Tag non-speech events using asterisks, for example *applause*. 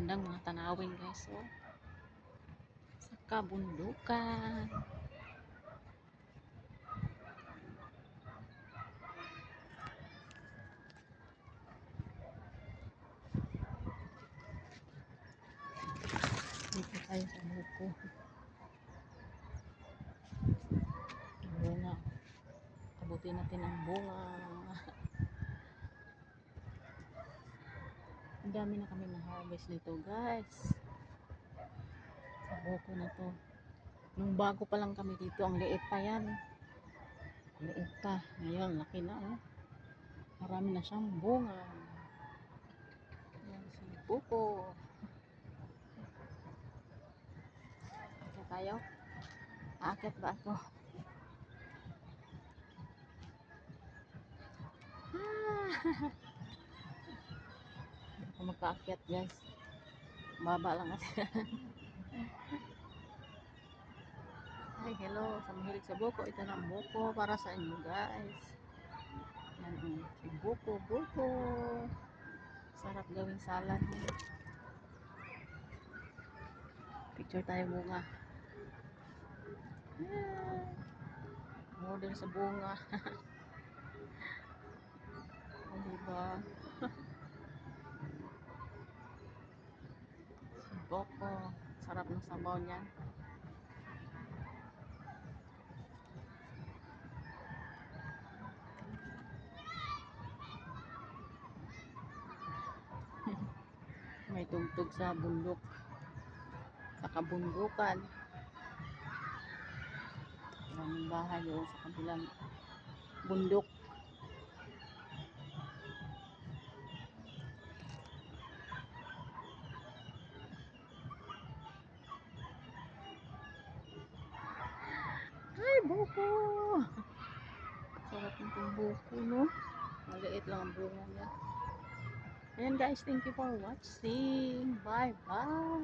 Gandang mga tanawin guys. Oh. Sa kabundukan. Dito tayo sa buko. Bunga. Abutin natin ang bunga. Dami na kami na-harvest nito guys. Sa buko na to. Nung bago pa lang kami dito, ang liit pa yan. Liit pa. Ngayon, laki na oh. Marami na siyang bunga. Yan si buko. Akit tayo. Akit ba ako? Ah! *laughs* Ako makaakyat guys. Baba lang kasi. Hi, hello. Sa mahilig sa buko. Ito na buko para sa inyo guys. Yan ang si buko, buko. Sarap gawing salad. Picture tayo bunga. Ah, Model sa bunga. *laughs* o diba? Buko. Sarap ng sabaw niyan. *laughs* May tugtog sa bundok. Sa kabundukan. Maraming bahay doon sa kabilang bundok. Buko! Sarap nitong buko, no? Maliit lang ang bunga niya. Ayan guys, thank you for watching. Bye bye.